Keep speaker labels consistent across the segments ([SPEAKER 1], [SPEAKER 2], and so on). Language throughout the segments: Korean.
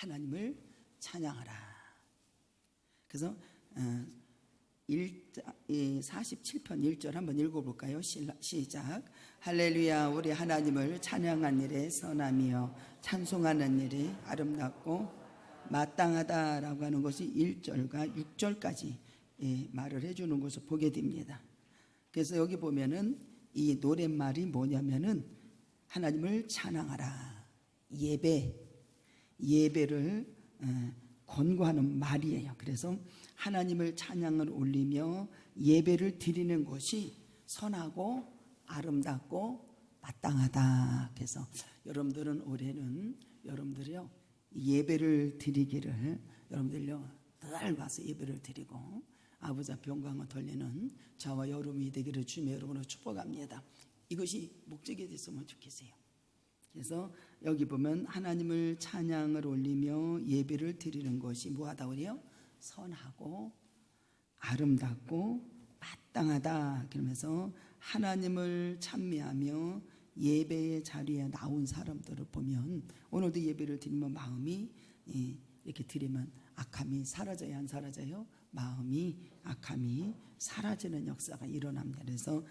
[SPEAKER 1] 하나님을 찬양하라. 그래서 어, 1, 47편 1절 한번 읽어볼까요? 시- 시작. 할렐루야 우리 하나님을 찬양한 일에 선함이여 찬송하는 일이 아름답고 마땅하다라고 하는 것이 1절과 6절까지 예, 말을 해주는 것을 보게 됩니다. 그래서 여기 보면은 이 노랫말이 뭐냐면은 하나님을 찬양하라 예배 예배를 어, 권고하는 말이에요. 그래서 하나님을 찬양을 올리며 예배를 드리는 것이 선하고 아름답고 마땅하다. 그래서 여러분들은 올해는 여러분들이요 예배를 드리기를 여러분들요 늘 와서 예배를 드리고 아버지 영광을 돌리는 저와 여러분이 되기를 주님의 여러분으로 축복합니다. 이것이 목적이 됐으면 좋겠어요. 그래서 여기 보면 하나님을 찬양을 올리며 예배를 드리는 것이 뭐하다 그래요? 선하고 아름답고 마땅하다 그러면서 하나님을 찬미하며 예배의 자리에 나온 사람들을 보면 오늘도 예배를 드리면 마음이 예, 이렇게 드리면 악함이 사라져야 안 사라져요? 마음이 악함이 사라지는 역사가 일어납니다. 그래서 하-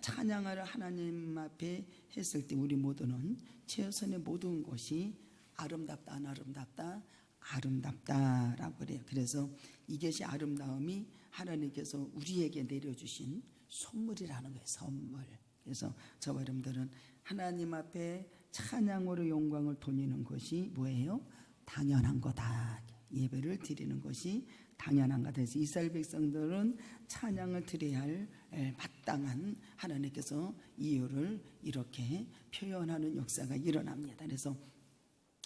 [SPEAKER 1] 찬양을 하나님 앞에 했을 때 우리 모두는 최선의 모든 것이 아름답다 안 아름답다 아름답다라고 그래요. 그래서 이것이 아름다움이 하나님께서 우리에게 내려주신 선물이라는 거예요. 선물. 그래서 저와 여러분들은 하나님 앞에 찬양으로 영광을 돌리는 것이 뭐예요? 당연한 거다. 예배를 드리는 것이 당연한 거다. 그래서 이스라엘 백성들은 찬양을 드려야 할 에, 마땅한 하나님께서 이유를 이렇게 표현하는 역사가 일어납니다. 그래서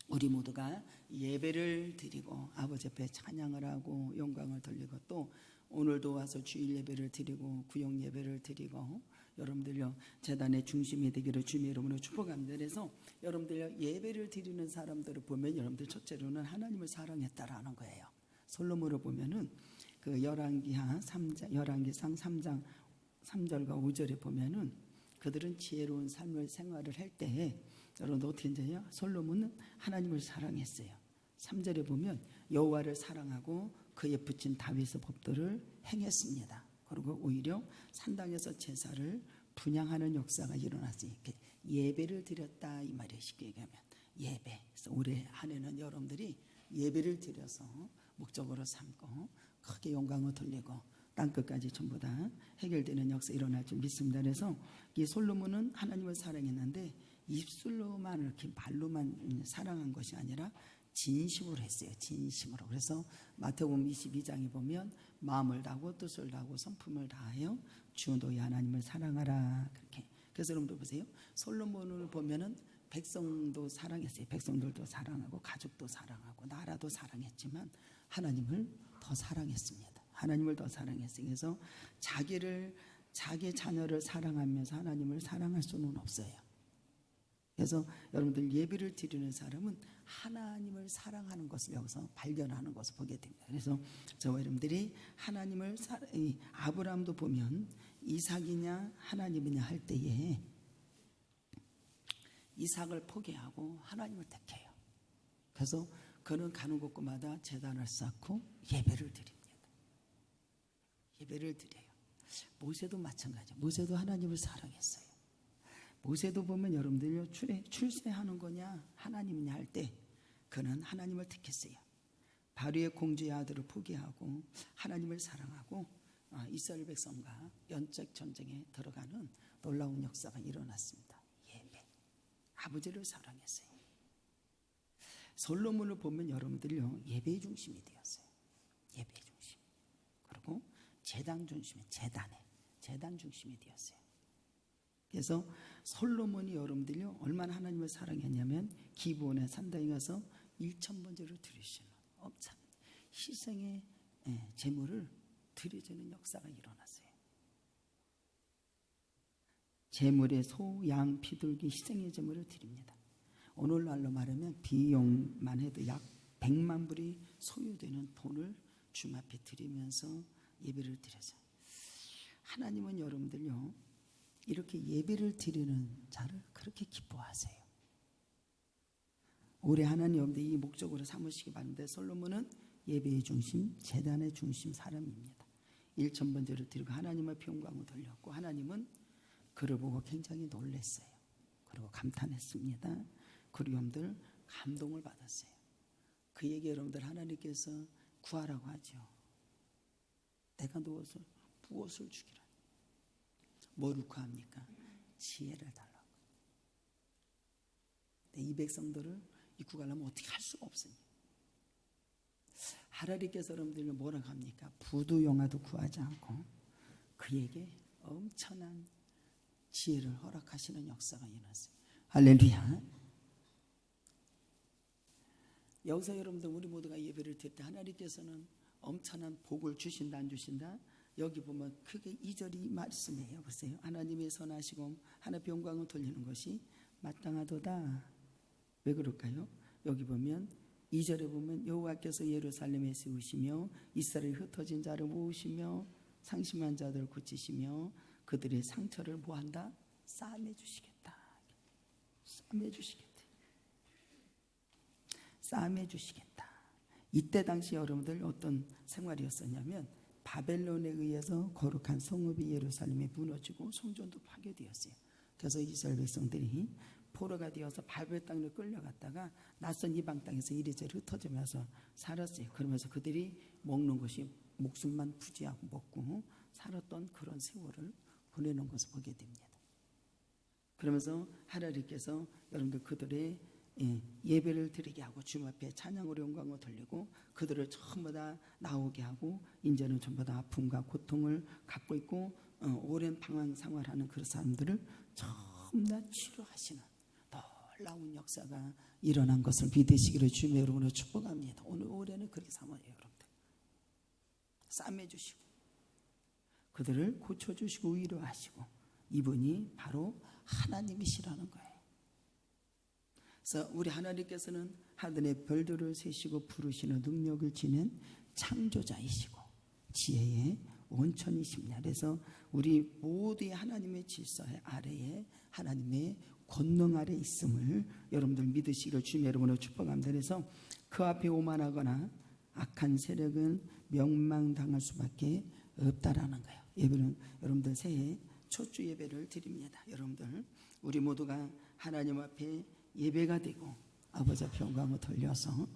[SPEAKER 1] 우리 모두가 예배를 드리고 아버지 앞에 찬양을 하고 영광을 돌리고 또 오늘도 와서 주일 예배를 드리고 구역 예배를 드리고 여러분들요 재단의 중심이 되기를 주님의 이름으로 축복합니다. 그래서 여러분들요 예배를 드리는 사람들을 보면 여러분들 첫째로는 하나님을 사랑했다라는 거예요. 솔로몬을 보면은 그 열왕기하 3장 열왕기상 3장 3절과 5절에 보면은 그들은 지혜로운 삶을 생활을 할 때에 여러분 어떻게 했냐? 솔로몬은 하나님을 사랑했어요. 3절에 보면 여호와를 사랑하고 그에 붙인 다윗의 법도를 행했습니다. 그리고 오히려 산당에서 제사를 분양하는 역사가 일어났어요. 이렇게 예배를 드렸다 이 말이에요. 쉽게 얘기하면 예배. 그래서 올해 한 해는 여러분들이 예배를 드려서 목적으로 삼고 크게 영광을 돌리고 땅 끝까지 전부 다 해결되는 역사 일어날 줄 믿습니다. 그래서 이 솔로몬은 하나님을 사랑했는데 입술로만 이렇게 말로만 사랑한 것이 아니라 진심으로 했어요. 진심으로. 그래서 마태복음 22장에 보면 마음을 다하고 뜻을 다하고 성품을 다하여 주 너희 하나님을 사랑하라 그렇게. 그래서 여러분들 보세요. 솔로몬을 보면은 백성도 사랑했어요. 백성들도 사랑하고 가족도 사랑하고 나라도 사랑했지만 하나님을 더 사랑했습니다. 하나님을 더 사랑했어요. 그래서 자기를 자기 자녀를 사랑하면서 하나님을 사랑할 수는 없어요. 그래서 여러분들 예배를 드리는 사람은 하나님을 사랑하는 것을 여기서 발견하는 것을 보게 됩니다. 그래서 저와 여러분들이 하나님을 사, 이 아브라함도 보면 이삭이냐 하나님이냐 할 때에 이삭을 포기하고 하나님을 택해요. 그래서 그는 가는 곳마다 재단을 쌓고 예배를 드립니다. 예배를 드려요. 모세도 마찬가지예요. 모세도 하나님을 사랑했어요. 모세도 보면 여러분들요 출애, 출세하는 거냐 하나님이냐 할 때 그는 하나님을 택했어요. 바리의 공주의 아들을 포기하고 하나님을 사랑하고 아, 이스라엘 백성과 연적 전쟁에 들어가는 놀라운 역사가 일어났습니다. 예배. 아버지를 사랑했어요. 솔로몬을 보면 여러분들요 예배의 중심이 되었어요. 예배의 중심. 그리고 재단 중심이 재단에 재단 중심이 되었어요. 그래서 솔로몬이 여러분들요 얼마나 하나님을 사랑했냐면 기브온의 산당에 가서 1천 번제를 드리시는 엄청 희생의 예, 제물을 드려주는 역사가 일어났어요. 제물의 소, 양, 비둘기 희생의 제물을 드립니다. 오늘날로 말하면 비용만 해도 약 100만 불이 소요되는 돈을 주님 앞에 드리면서 예배를 드려서 하나님은 여러분들요 이렇게 예배를 드리는 자를 그렇게 기뻐하세요. 올해 하나님 여러분들 이 목적으로 삼으시기 바랍니다. 솔로몬은 예배의 중심, 재단의 중심 사람입니다. 1천 번제를 드리고 하나님의 평강을 돌렸고 하나님은 그를 보고 굉장히 놀랐어요. 그리고 감탄했습니다. 그리고 여러분들 감동을 받았어요. 그에게 여러분들 하나님께서 구하라고 하죠. 내가 누워서 무엇을 주기라. 뭐를 구합니까? 지혜를 달라고. 이 백성들을 입고 가려면 어떻게 할 수가 없으니. 하나님께서 여러분들을 뭐라고 합니까? 부두 영화도 구하지 않고 그에게 엄청난 지혜를 허락하시는 역사가 일어났어요. 할렐루야. 여기서 여러분들 우리 모두가 예배를 드릴 때 하나님께서는 엄청난 복을 주신다 안 주신다 여기 보면 크게 이절이 말씀이에요 보세요 하나님의 선하시고 하나님의 영광을 돌리는 것이 마땅하도다 왜 그럴까요? 여기 보면 이절에 보면 여호와께서 예루살렘에 세우시며 이스라엘 흩어진 자를 모으시며 상심한 자들을 고치시며 그들의 상처를 뭐한다? 싸매 주시겠다 싸매 주시겠다 싸매 주시겠다. 이때 당시 여러분들 어떤 생활이었었냐면 바벨론에 의해서 거룩한 성읍이 예루살렘에 무너지고 성전도 파괴되었어요. 그래서 이스라엘 백성들이 포로가 되어서 바벨 땅으로 끌려갔다가 낯선 이방 땅에서 이리저리 흩어지면서 살았어요. 그러면서 그들이 먹는 것이 목숨만 부지하고 먹고 살았던 그런 세월을 보내는 것을 보게 됩니다. 그러면서 하나님께서 여러분들 그들의 예, 예배를 드리게 하고 주님 앞에 찬양으로 영광을 돌리고 그들을 전부 다 나오게 하고 이제는 전부 다 아픔과 고통을 갖고 있고 어, 오랜 방황 생활하는 그 사람들을 전부 다 치료하시는 놀라운 역사가 일어난 것을 믿으시기를 주님의 이름으로 축복합니다. 오늘 올해는 그렇게 삼아요 여러분들. 싸매 주시고 그들을 고쳐 주시고 위로하시고 이분이 바로 하나님이시라는 거예요. 그래서 우리 하나님께서는 하늘의 별들을 세시고 부르시는 능력을 지닌 창조자이시고 지혜의 원천이십니다. 그래서 우리 모두의 하나님의 질서 아래에 하나님의 권능 아래 있음을 여러분들 믿으시기를 주님의 이름으로 축복합니다. 그래서 그 앞에 오만하거나 악한 세력은 명망당할 수밖에 없다라는 거예요. 예배는 여러분들 새해 초주 예배를 드립니다. 여러분들 우리 모두가 하나님 앞에 예배가 되고 아버지 영광을 돌려서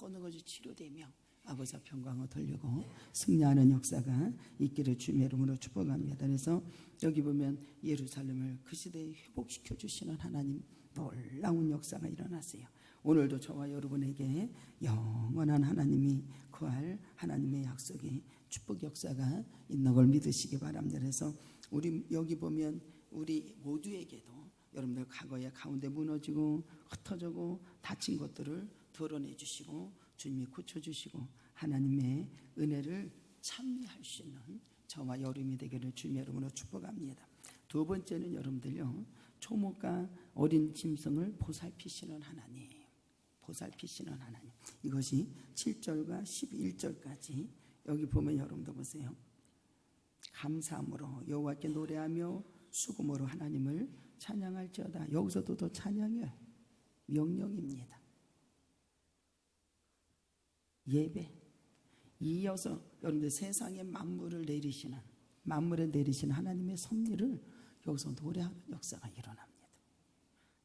[SPEAKER 1] 모든 것이 치료되며 아버지 영광을 돌리고 승리하는 역사가 있기를 주님의 이름으로 축복합니다. 그래서 여기 보면 예루살렘을 그 시대에 회복시켜 주시는 하나님 놀라운 역사가 일어났어요. 오늘도 저와 여러분에게 영원한 하나님이 구할 하나님의 약속이 축복 역사가 있는 걸 믿으시기 바랍니다. 그래서 우리 여기 보면 우리 모두에게도 여러분들 과거에 가운데 무너지고 흩어지고 다친 것들을 드러내 주시고 주님이 고쳐 주시고 하나님의 은혜를 찬미할 수 있는 저와 여름이 되기를 주님의 이름으로 축복합니다. 두 번째는 여러분들요 초목과 어린 짐승을 보살피시는 하나님, 보살피시는 하나님. 이것이 7절과 11절까지 여기 보면 여러분들 보세요. 감사함으로 여호와께 노래하며 수금으로 하나님을 찬양할지어다. 여기서도 더 찬양이에요. 명령입니다. 예배. 이어서 여러분들 세상의 만물을 내리시는 만물에 내리시는 하나님의 섭리를 여기서 노래하는 역사가 일어납니다.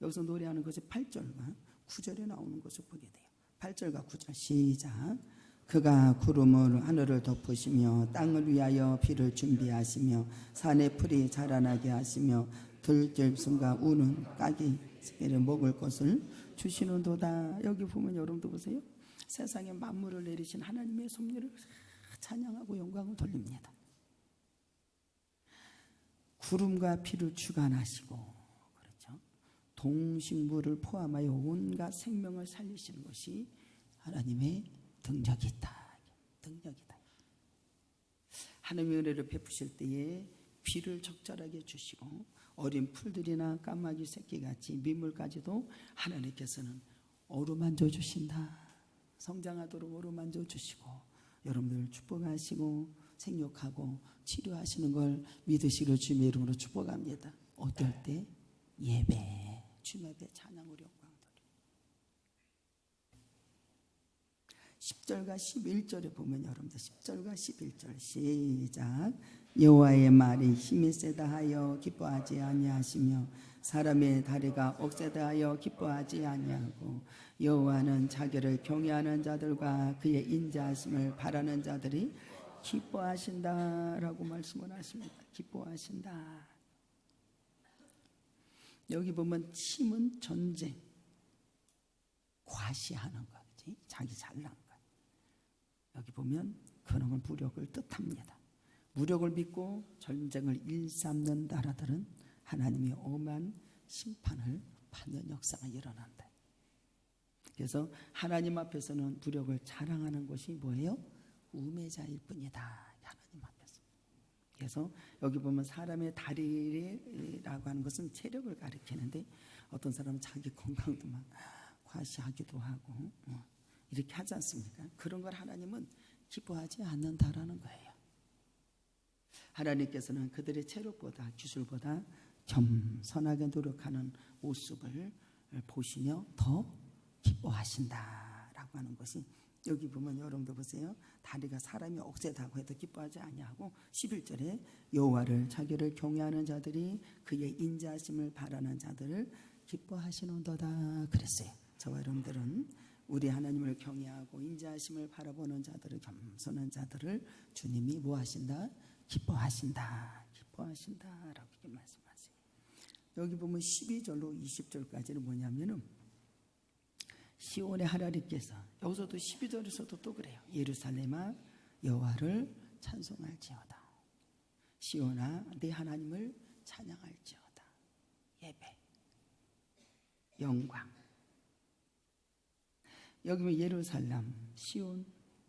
[SPEAKER 1] 여기서 노래하는 것이 8절과 9절에 나오는 것을 보게 돼요. 8절과 9절 시작. 그가 구름으로 하늘을 덮으시며 땅을 위하여 비를 준비하시며 산의 풀이 자라나게 하시며 들짐승과 우는 까기 새를 먹을 것을 주시는도다. 여기 보면 여러분도 보세요. 세상에 만물을 내리신 하나님의 섭리를 찬양하고 영광을 돌립니다. 구름과 피를 주관하시고 그렇죠. 동식물을 포함하여 온갖 생명을 살리시는 것이 하나님의 등력이 있다. 등력이다. 하나님의 은혜를 베푸실 때에 비를 적절하게 주시고 어린 풀들이나 까마귀 새끼같이 민물까지도 하나님께서는 어루만져 주신다. 성장하도록 어루만져 주시고 여러분들 축복하시고 생육하고 치료하시는 걸 믿으시기를 주님의 이름으로 축복합니다. 어떨 때? 예배. 주님 앞에 찬양으로 10절과 11절에 보면 여러분들 10절과 11절 시작 여호와의 말이 힘이 세다 하여 기뻐하지 아니하시며 사람의 다리가 억세다 하여 기뻐하지 아니하고 여호와는 자기를 경외하는 자들과 그의 인자하심을 바라는 자들이 기뻐하신다라고 말씀을 하십니다. 기뻐하신다. 여기 보면 힘은 전쟁, 과시하는 거지. 자기 잘난 거. 여기 보면 건 무력을 뜻합니다. 무력을 믿고 전쟁을 일삼는 나라들은 하나님의 엄한 심판을 받는 역사가 일어난다. 그래서 하나님 앞에서는 무력을 자랑하는 것이 뭐예요? 우매자일 뿐이다. 하나님 앞에서. 그래서 여기 보면 사람의 다리라고 하는 것은 체력을 가리키는데 어떤 사람은 자기 건강도 막 과시하기도 하고 어, 이렇게 하지 않습니까? 그런 걸 하나님은 기뻐하지 않는다라는 거예요. 하나님께서는 그들의 체력보다 기술보다 겸손하게 노력하는 모습을 보시며 더 기뻐하신다라고 하는 것이 여기 보면 여러분도 보세요. 다리가 사람이 억세다고 해도 기뻐하지 아니하고 11절에 여호와를 자기를 경외하는 자들이 그의 인자하심을 바라는 자들을 기뻐하시는도다 그랬어요. 저와 여러분들은 우리 하나님을 경외하고 인자하심을 바라보는 자들을 겸손한 자들을 주님이 뭐 하신다? 기뻐하신다. 기뻐하신다라고 이렇게 말씀하세요. 여기 보면 12절로 20절까지는 뭐냐면은 시온의 하나님께서 여기서도 12절에서도 또 그래요. 예루살렘아 여호와를 찬송할지어다. 시온아 네 하나님을 찬양할지어다. 예배 영광 여기 보면 예루살렘 시온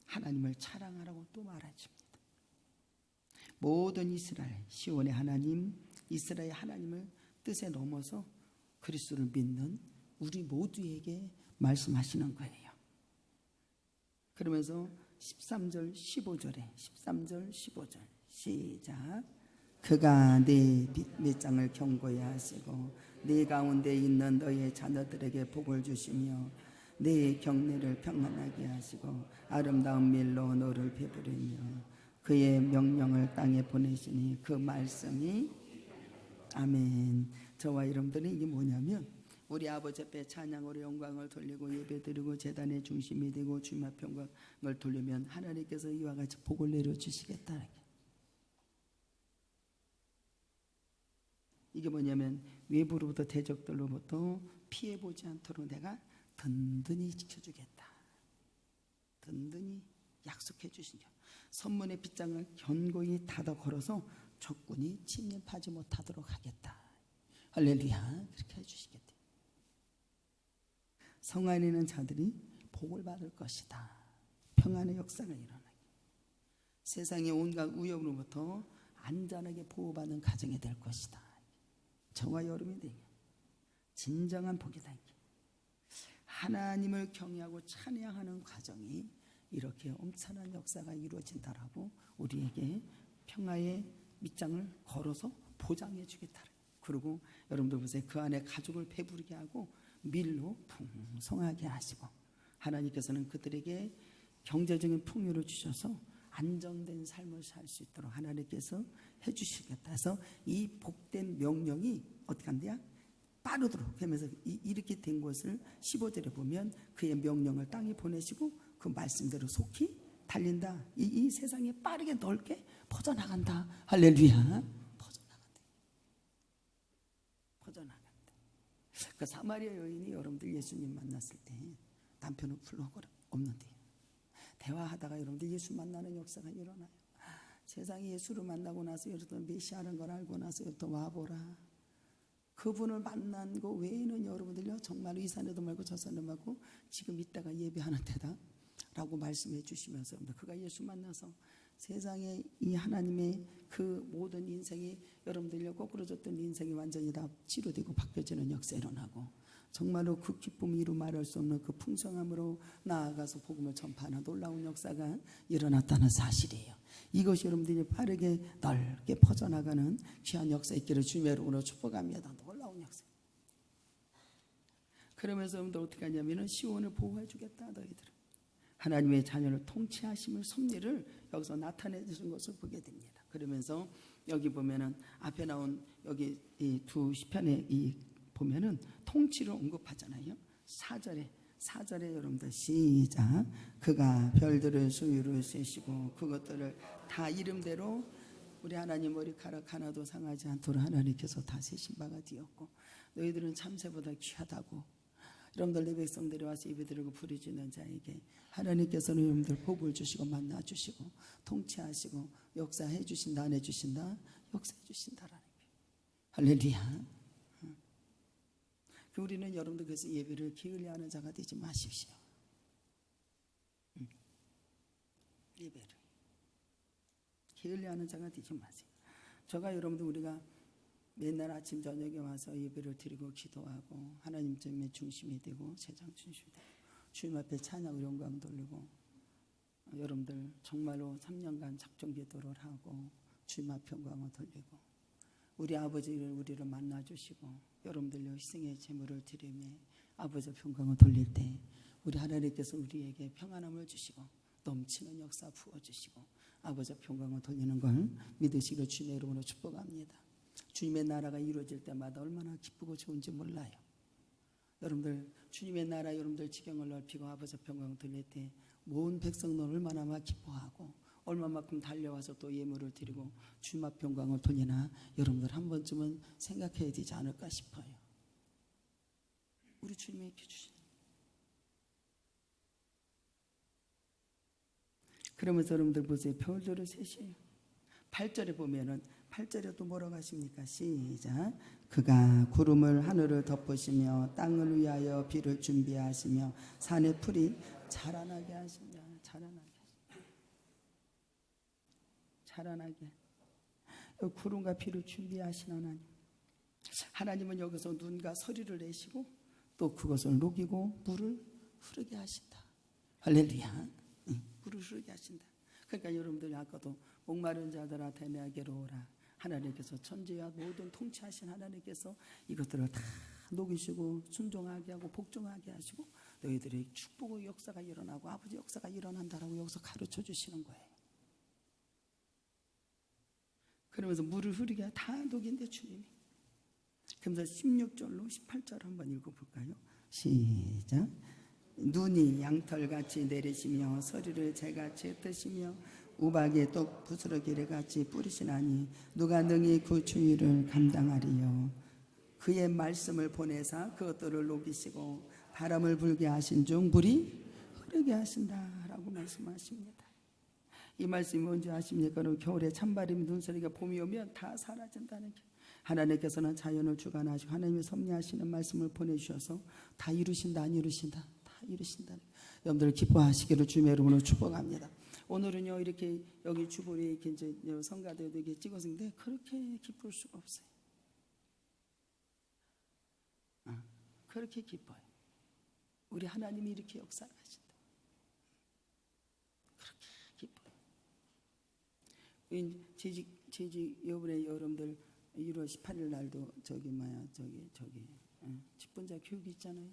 [SPEAKER 1] 하나님을 찬양하라고 또 말하십니다. 모든 이스라엘 시온의 하나님 이스라엘 하나님을 뜻에 넘어서 그리스도를 믿는 우리 모두에게 말씀하시는 거예요. 그러면서 13절 15절에 13절 15절 시작 그가 네 밑장을 경고히 하시고 네 가운데 있는 너의 자녀들에게 복을 주시며 네 경내를 평안하게 하시고 아름다운 밀로 너를 베푸리며 그의 명령을 땅에 보내시니 그 말씀이 아멘. 저와 여러분들은 이게 뭐냐면 우리 아버지 앞에 찬양으로 영광을 돌리고 예배드리고 재단의 중심이 되고 주님 앞에 영광을 돌리면 하나님께서 이와 같이 복을 내려 주시겠다. 이게 뭐냐면 외부로부터 대적들로부터 피해 보지 않도록 내가 든든히 지켜주겠다. 든든히 약속해 죠 선문의 빗장을 견고히 닫아 걸어서 적군이 침입하지 못하도록 하겠다. 할렐루야. 그렇게 해주시겠대. 성 안에 있는 자들이 복을 받을 것이다. 평안의 역사가 일어나게. 세상의 온갖 위협으로부터 안전하게 보호받는 가정이 될 것이다. 저와 여름이 되게. 진정한 복이다. 하나님을 경외하고 찬양하는 과정이 이렇게 엄청난 역사가 이루어진다라고 우리에게 평화의 밑장을 걸어서 보장해 주겠다. 그리고 여러분들 보세요. 그 안에 가족을 배부르게 하고 밀로 풍성하게 하시고 하나님께서는 그들에게 경제적인 풍요를 주셔서 안정된 삶을 살 수 있도록 하나님께서 해주시겠다 해서 이 복된 명령이 어떻게 한대요? 빠르도록 하면서 이렇게 된 것을 15절에 보면 그의 명령을 땅에 보내시고 그 말씀대로 속히 달린다. 이, 이 세상에 빠르게 넓게 퍼져나간다. 할렐루야. 퍼져나간다. 퍼져나간다. 그 사마리아 여인이 여러분들 예수님 만났을 때 남편은 불러고 없는데 대화하다가 여러분들 예수 만나는 역사가 일어나요. 세상에 예수를 만나고 나서 여러분 메시아라는 걸 알고 나서 또 와보라. 그분을 만난 거 외에는 여러분들요 정말로 이 산에도 말고 저 말고 지금 이따가 예배하는 데다 라고 말씀해 주시면서 그가 예수 만나서 세상에 이 하나님의 그 모든 인생이 여러분들요 거꾸로졌던 인생이 완전히 다 치료되고 바뀌어지는 역사 일어나고 정말로 그 기쁨이 이루 말할 수 없는 그 풍성함으로 나아가서 복음을 전파하는 놀라운 역사가 일어났다는 사실이에요. 이것이 여러분들이 빠르게 넓게 퍼져나가는 귀한 역사 있기를 이름으로 축복합니다. 놀라운 역사. 그러면서 여러분들 어떻게 하냐면은 시온을 보호해 주겠다 너희들. 하나님의 자녀를 통치하심을 섭리를 여기서 나타내 주신 것을 보게 됩니다. 그러면서 여기 보면은 앞에 나온 여기 이 두 시편에 이 보면은 통치를 언급하잖아요. 4절에 4절에 여러분들 시작. 그가 별들을 수유로 세시고 그것들을 다 이름대로 우리 하나님 머리카락 하나도 상하지 않도록 하나님께서 다 세신 바가 되었고 너희들은 참새보다 귀하다고. 여러분들 내 백성들이 와서 예배 드리고 부르짖는 자에게 하나님께서는 여러분들 복을 주시고 만나 주시고 통치하시고 역사해 주신다 안 해 주신다 역사해 주신다라는 게 할렐루야 우리는 여러분들 그래서 예배를 게을리하는 자가 되지 마십시오. 응. 예배를. 게을리하는 자가 되지 마세요. 저가 여러분들 우리가 맨날 아침 저녁에 와서 예배를 드리고 기도하고 하나님 때문에 중심이 되고 세상 중심이 되고 주님 앞에 찬양 영광 돌리고 어, 여러분들 정말로 3년간 작정 기도를 하고 주님 앞에 영광을 돌리고 우리 아버지를 우리를 만나 주시고 여러분들요 희생의 제물을 드리며 아버지 평강을 돌릴 때 우리 하나님께서 우리에게 평안함을 주시고 넘치는 역사 부어 주시고 아버지 평강을 돌리는 걸 믿으시기로 주님의 이름으로 축복합니다. 주님의 나라가 이루어질 때마다 얼마나 기쁘고 좋은지 몰라요. 여러분들 주님의 나라 여러분들 지경을 넓히고 아버지 평강을 돌릴 때 모든 백성들 얼마나 막 기뻐하고 얼마만큼 달려와서 또 예물을 드리고 앞 평강을 돌리나 여러분들 한 번쯤은 생각해야 되지 않을까 싶어요. 우리 이렇게 주신 그러면서 여러분들 보세요. 별들을 셋이에요. 8절에 보면은 8절에 또 뭐라고 하십니까? 시작. 그가 구름을 하늘을 덮으시며 땅을 위하여 비를 준비하시며 산의 풀이 자라나게 하신다. 자라나 게. 자라나게. 여기 구름과 비를 준비하신 하나님. 하나님은 여기서 눈과 서리를 내시고 또 그것을 녹이고 물을 흐르게 하신다. 할렐루야. 응, 물을 흐르게 하신다. 그러니까 여러분들 아까도 목마른 자들아 내게로 오라. 하나님께서 천지와 모든 통치하신 하나님께서 이것들을 다 녹이시고 순종하게 하고 복종하게 하시고 너희들의 축복의 역사가 일어나고 아버지 역사가 일어난다라고 여기서 가르쳐 주시는 거예요. 그러면서 물을 흐르게 다 녹인데 주님이. 그러면서 16절로 18절 한번 읽어볼까요? 시작. 눈이 양털같이 내리시며 서리를 재같이 뜨시며 우박에 떡 부스러기를 같이 뿌리시나니 누가 능히 그 주의를 감당하리요 그의 말씀을 보내사 그것들을 녹이시고 바람을 불게 하신 중 물이 흐르게 하신다라고 말씀하십니다. 이 말씀이 뭔지 아십니까? 겨울에 찬바람이 눈소리가 봄이 오면 다 사라진다는 게. 하나님께서는 자연을 주관하시고 하나님이 섭리하시는 말씀을 보내주셔서 다 이루신다 안 이루신다 다 이루신다 여러분들 기뻐하시기를 주님의 이름으로 축복합니다. 오늘은요 이렇게 여기 주보에 이렇게 이제 성가대도 이렇게 찍었는데 그렇게 기쁠 수가 없어요. 어, 그렇게 기뻐요. 우리 하나님이 이렇게 역사하신다 그렇게 기뻐요 이 재직 재직 여분의 여러분들 1월 18일 날도 저기 뭐야 저기 저기 어, 직분자 교육이 있잖아요.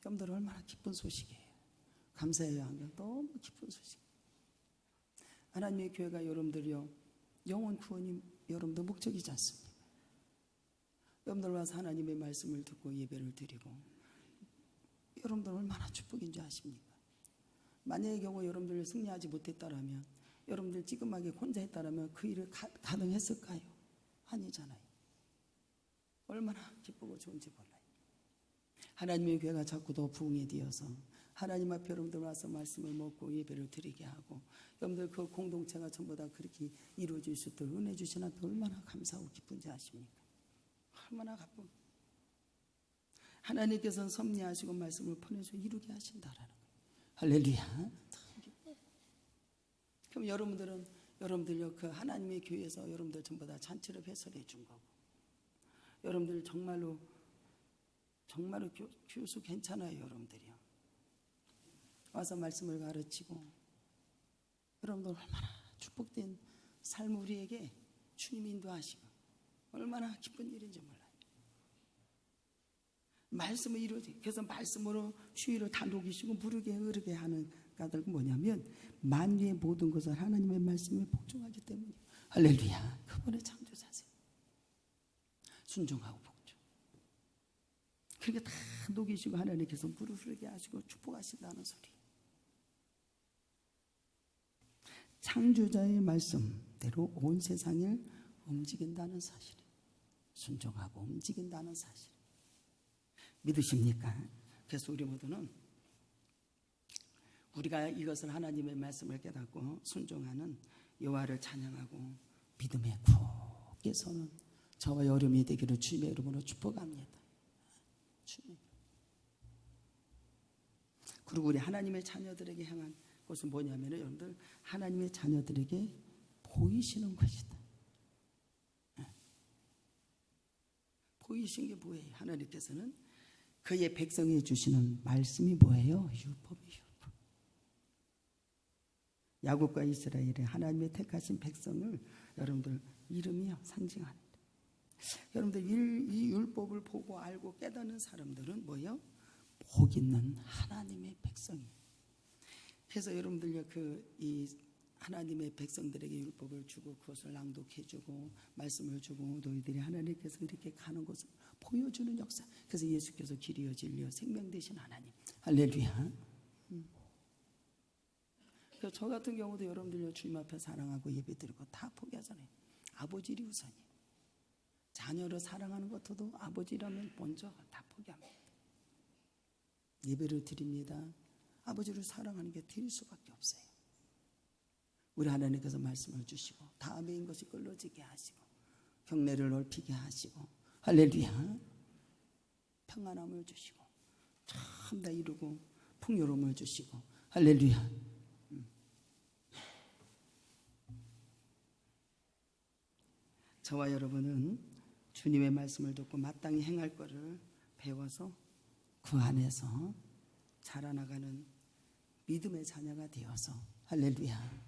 [SPEAKER 1] 여러분들 얼마나 기쁜 소식이에요. 감사해요. 한게 너무 기쁜 소식. 하나님의 교회가 여러분들이요 영원 구원이 여러분들 목적이지 않습니까? 여러분들 와서 하나님의 말씀을 듣고 예배를 드리고 여러분들 얼마나 축복인 줄 아십니까? 만약의 경우 여러분들 승리하지 못했다라면 여러분들 찌끔하게 혼자 했다라면 그 일을 가, 가능했을까요? 아니잖아요. 얼마나 기쁘고 좋은지 몰라요. 하나님의 교회가 자꾸 더 부흥이 되어서 하나님 앞에 여러분들 와서 말씀을 먹고 예배를 드리게 하고 여러분들 그 공동체가 전부 다 그렇게 이루어질 수 있도록 은혜 주신 한테 얼마나 감사하고 기쁜지 아십니까? 얼마나 가쁜 하나님께서는 섭리하시고 말씀을 보내서 이루게 하신다라는 거예요. 할렐루야. 그럼 여러분들은 여러분들요 그 하나님의 교회에서 여러분들 전부 다 잔치를 배설해 준 거고. 여러분들 정말로 정말로 교, 교수 괜찮아요 여러분들이요. 와서 말씀을 가르치고. 여러분들 얼마나 축복된 삶 우리에게 주님 인도하시고 얼마나 기쁜 일인지 몰라요. 말씀을 이루지 그래서 말씀으로 주의를 다 녹이시고 무르게 흐르게 하는 까닭은 뭐냐면 만유의 모든 것을 하나님의 말씀에 복종하기 때문이에요. 할렐루야. 그분의 창조자세요. 순종하고 복종. 그렇게 다 녹이시고 하나님께서 물을 흐르게 하시고 축복하신다는 소리. 창조자의 말씀대로 온 세상을 움직인다는 사실. 순종하고 움직인다는 사실. 믿으십니까? 그래서 우리 모두는 우리가 이것을 하나님의 말씀을 깨닫고 순종하는 여호와를 찬양하고 믿음에 굳게 서는 저와 여름이 되기를 주님의 이름으로 축복합니다. 주님. 그리고 우리 하나님의 자녀들에게 향한 것은 뭐냐면 여러분들 하나님의 자녀들에게 보이시는 것이다. 예. 보이신 게 뭐예요? 하나님께서는 그의 백성에 주시는 말씀이 뭐예요? 율법이요. 야곱과 이스라엘의 하나님의 택하신 백성을 여러분들 이름이요 상징합니다. 여러분들 이 율법을 보고 알고 깨닫는 사람들은 뭐예요? 복 있는 하나님의 백성이. 그래서 여러분들요 그이 하나님의 백성들에게 율법을 주고 그것을 낭독해 주고 말씀을 주고 너희들이 하나님께서 이렇게 가는 것을 보여주는 역사. 그래서 예수께서 길이여 진리여 생명 되신 하나님. 할렐루야. 음. 저 같은 경우도 여러분들 주님 앞에 사랑하고 예배 드리고 다 포기하잖아요. 아버지리 우선이. 자녀를 사랑하는 것도 아버지라면 먼저 다 포기합니다. 예배를 드립니다. 아버지를 사랑하는 게 드릴 수밖에 없어요. 우리 하나님께서 말씀을 주시고 다음에인 것이 끌러지게 하시고 경례를 넓히게 하시고 할렐루야 평안함을 주시고 참 다 이루고 풍요로움을 주시고 할렐루야 저와 여러분은 주님의 말씀을 듣고 마땅히 행할 것을 배워서 그 안에서 자라나가는 믿음의 자녀가 되어서 할렐루야.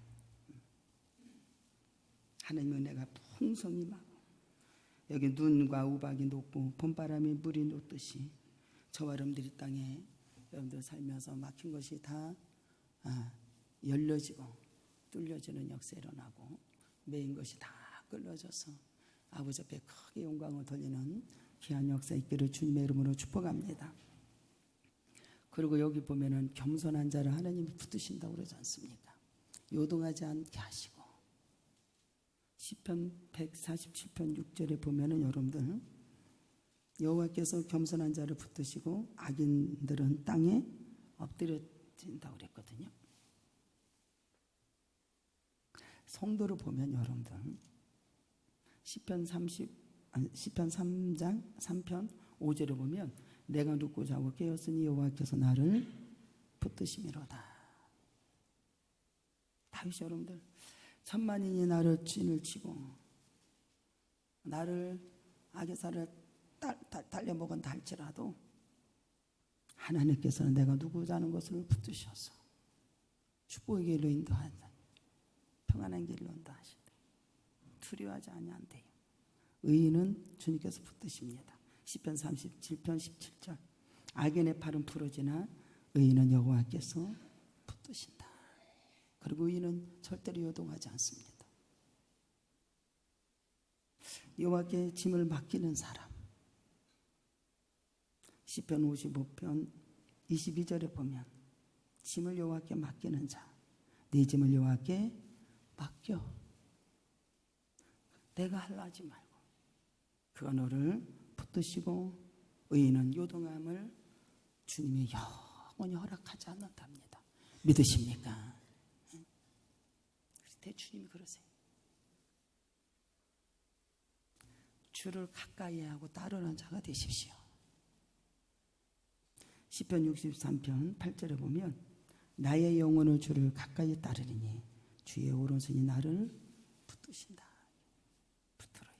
[SPEAKER 1] 하나님의 은혜가 풍성히 막 여기 눈과 우박이 녹고 봄바람이 물이 녹듯이 저와 여러분들이 땅에 여러분들 살면서 막힌 것이 다 아, 열려지고 뚫려지는 역사 일어나고 메인 것이 다 끌려져서 아버지 앞에 크게 영광을 돌리는 귀한 역사 있기를 주님의 이름으로 축복합니다. 그리고 여기 보면은 겸손한 자를 하나님이 붙드신다고 그러지 않습니까? 요동하지 않게 하시고 시편 147편 6절에 보면은 여러분들 여호와께서 겸손한 자를 붙드시고 악인들은 땅에 엎드려진다고 그랬거든요. 성도를 보면 여러분들 시편 30 아니, 시편 3장 3편 5절에 보면 내가 눕고 자고 깨었으니 여호와께서 나를 붙드심이로다. 다윗 여러분들 천만인이 나를 진을 치고 나를 악의사를 달려먹은 달지라도 하나님께서는 내가 누구 자는 것을 붙드셔서 축복의 길로 인도한다. 평안한 길로 인도하신다. 두려워하지 아니한대요. 의인은 주님께서 붙드십니다. 10편 37편 17절 악인의 팔은 부러지나 의인은 여호와께서 붙드신다. 그리고 이는 절대로 요동하지 않습니다. 여호와께 짐을 맡기는 사람. 시편 55편 22절에 보면 짐을 여호와께 맡기는 자. 네 짐을 여호와께 맡겨. 내가 할라 하지 말고 그가 너를 붙드시고 의인은 요동함을 주님이 영원히 허락하지 않는답니다. 믿으십니까? 대주님이 그러세요. 주를 가까이 하고 따르는 자가 되십시오. 시편 63편 8절에 보면 나의 영혼을 주를 가까이 따르니 주의 오른손이 나를 붙드신다. 붙들어요.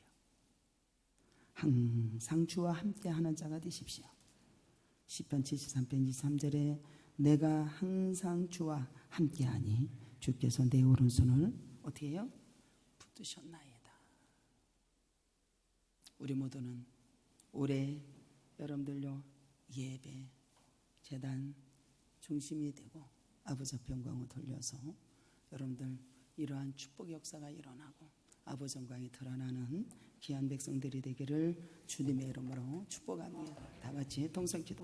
[SPEAKER 1] 항상 주와 함께 하는 자가 되십시오. 시편 73편 23절에 내가 항상 주와 함께하니 주께서 내 오른손을 어떻게 해요? 붙드셨나이다. 우리 모두는 올해 여러분들요 예배 재단 중심이 되고 아버지 영광을 돌려서 여러분들 이러한 축복 역사가 일어나고 아버지 영광이 드러나는 귀한 백성들이 되기를 주님의 이름으로 축복합니다. 다 같이 동성 기도